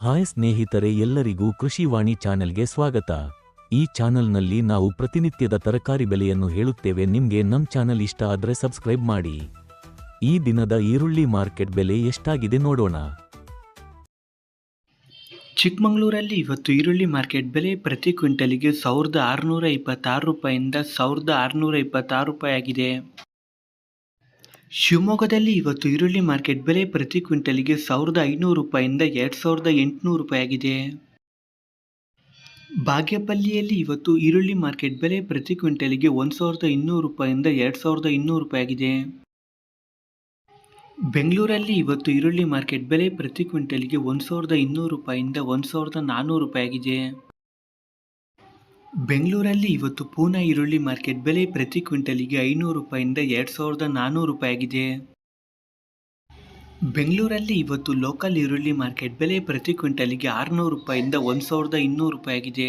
Hi ಸ್ನೇಹಿತರೆ ಎಲ್ಲರಿಗೂ ಕೃಷಿವಾಣಿ ಚಾನೆಲ್ಗೆ ಸ್ವಾಗತ. ಈ ಚಾನೆಲ್ನಲ್ಲಿ ನಾವು ಪ್ರತಿನಿತ್ಯದ ತರಕಾರಿ ಬೆಲೆಯನ್ನು ಹೇಳುತ್ತೇವೆ. ನಿಮಗೆ ನಮ್ಮ ಚಾನೆಲ್ ಇಷ್ಟ ಆದರೆ ಸಬ್ಸ್ಕ್ರೈಬ್ ಮಾಡಿ. ಈ ದಿನದ ಈರುಳ್ಳಿ ಮಾರ್ಕೆಟ್ ಬೆಲೆ ಎಷ್ಟಾಗಿದೆ ನೋಡೋಣ. ಚಿಕ್ಕಮಗಳೂರಲ್ಲಿ ಇವತ್ತು ಈರುಳ್ಳಿ ಮಾರ್ಕೆಟ್ ಬೆಲೆ ಪ್ರತಿ ಕ್ವಿಂಟಲಿಗೆ ಸಾವಿರದ ಆರುನೂರ ಇಪ್ಪತ್ತಾರು ರೂಪಾಯಿಂದ ಸಾವಿರದ ಆರುನೂರ ಇಪ್ಪತ್ತಾರು ರೂಪಾಯಿ ಆಗಿದೆ. ಶಿವಮೊಗ್ಗದಲ್ಲಿ ಇವತ್ತು ಈರುಳ್ಳಿ ಮಾರ್ಕೆಟ್ ಬೆಲೆ ಪ್ರತಿ ಕ್ವಿಂಟಲಿಗೆ ಸಾವಿರದ ಐನೂರು ರೂಪಾಯಿಂದ ಎರಡು ಸಾವಿರದ ಎಂಟುನೂರು ರೂಪಾಯಿಯಾಗಿದೆ ಬಾಗೇಪಲ್ಲಿಯಲ್ಲಿ ಇವತ್ತು ಈರುಳ್ಳಿ ಮಾರ್ಕೆಟ್ ಬೆಲೆ ಪ್ರತಿ ಕ್ವಿಂಟಲಿಗೆ ಒಂದು ಸಾವಿರದ ಇನ್ನೂರು ರೂಪಾಯಿಂದ ಎರಡು ಸಾವಿರದ ಇನ್ನೂರು ರೂಪಾಯಿಯಾಗಿದೆ ಬೆಂಗಳೂರಲ್ಲಿ ಇವತ್ತು ಈರುಳ್ಳಿ ಮಾರ್ಕೆಟ್ ಬೆಲೆ ಪ್ರತಿ ಕ್ವಿಂಟಲ್ಗೆ ಒಂದು ಸಾವಿರದ ಇನ್ನೂರು ರೂಪಾಯಿಂದ ಒಂದು ಸಾವಿರದ ನಾನ್ನೂರು ರೂಪಾಯಿ ಆಗಿದೆ. ಬೆಂಗಳೂರಲ್ಲಿ ಇವತ್ತು ಪೂನಾ ಈರುಳ್ಳಿ ಮಾರ್ಕೆಟ್ ಬೆಲೆ ಪ್ರತಿ ಕ್ವಿಂಟಲಿಗೆ ಐನೂರು ರೂಪಾಯಿಂದ ಎರಡು ಸಾವಿರದ ನಾನ್ನೂರು ರೂಪಾಯಿ ಆಗಿದೆ ಬೆಂಗಳೂರಲ್ಲಿ ಇವತ್ತು ಲೋಕಲ್ ಈರುಳ್ಳಿ ಮಾರ್ಕೆಟ್ ಬೆಲೆ ಪ್ರತಿ ಕ್ವಿಂಟಲಿಗೆ ಆರುನೂರು ರೂಪಾಯಿಂದ ಒಂದು ಸಾವಿರದ ಇನ್ನೂರು ರೂಪಾಯಿ ಆಗಿದೆ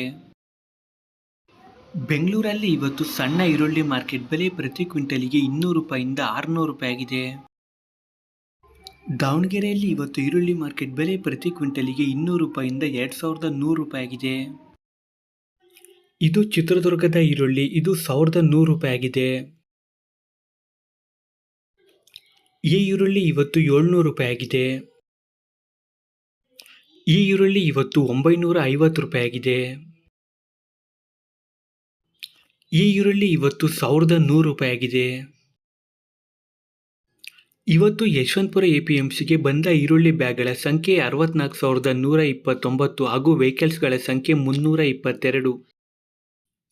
ಬೆಂಗಳೂರಲ್ಲಿ ಇವತ್ತು ಸಣ್ಣ ಈರುಳ್ಳಿ ಮಾರ್ಕೆಟ್ ಬೆಲೆ ಪ್ರತಿ ಕ್ವಿಂಟಲಿಗೆ ಇನ್ನೂರು ರೂಪಾಯಿಂದ ಆರುನೂರು ರೂಪಾಯಿ ಆಗಿದೆ ದಾವಣಗೆರೆಯಲ್ಲಿ ಇವತ್ತು ಈರುಳ್ಳಿ ಮಾರ್ಕೆಟ್ ಬೆಲೆ ಪ್ರತಿ ಕ್ವಿಂಟಲಿಗೆ ಇನ್ನೂರು ರೂಪಾಯಿಂದ ಎರಡು ಸಾವಿರದ ನೂರು ರೂಪಾಯಿ ಆಗಿದೆ ಇದು ಚಿತ್ರದುರ್ಗದ ಈರುಳ್ಳಿ. ಇದು ಸಾವಿರದ ನೂರು ರೂಪಾಯಿ ಆಗಿದೆ. ಈ ಈರುಳ್ಳಿ ಇವತ್ತು ಏಳ್ನೂರು ರೂಪಾಯಿ ಆಗಿದೆ. ಈ ಈರುಳ್ಳಿ ಇವತ್ತು ಒಂಬೈನೂರ ಐವತ್ತು ರೂಪಾಯಿ ಆಗಿದೆ. ಈ ಈರುಳ್ಳಿ ಇವತ್ತು ಸಾವಿರದ ನೂರು ರೂಪಾಯಿ ಆಗಿದೆ. ಇವತ್ತು ಯಶವಂತಪುರ ಎಪಿಎಂಸಿಗೆ ಬಂದ ಈರುಳ್ಳಿ ಬ್ಯಾಗ್ಗಳ ಸಂಖ್ಯೆ ಅರವತ್ನಾಲ್ಕು ಸಾವಿರದ ನೂರ ಇಪ್ಪತ್ತೊಂಬತ್ತು ಹಾಗೂ ವೆಹಿಕಲ್ಸ್ಗಳ ಸಂಖ್ಯೆ ಮುನ್ನೂರ ಇಪ್ಪತ್ತೆರಡು.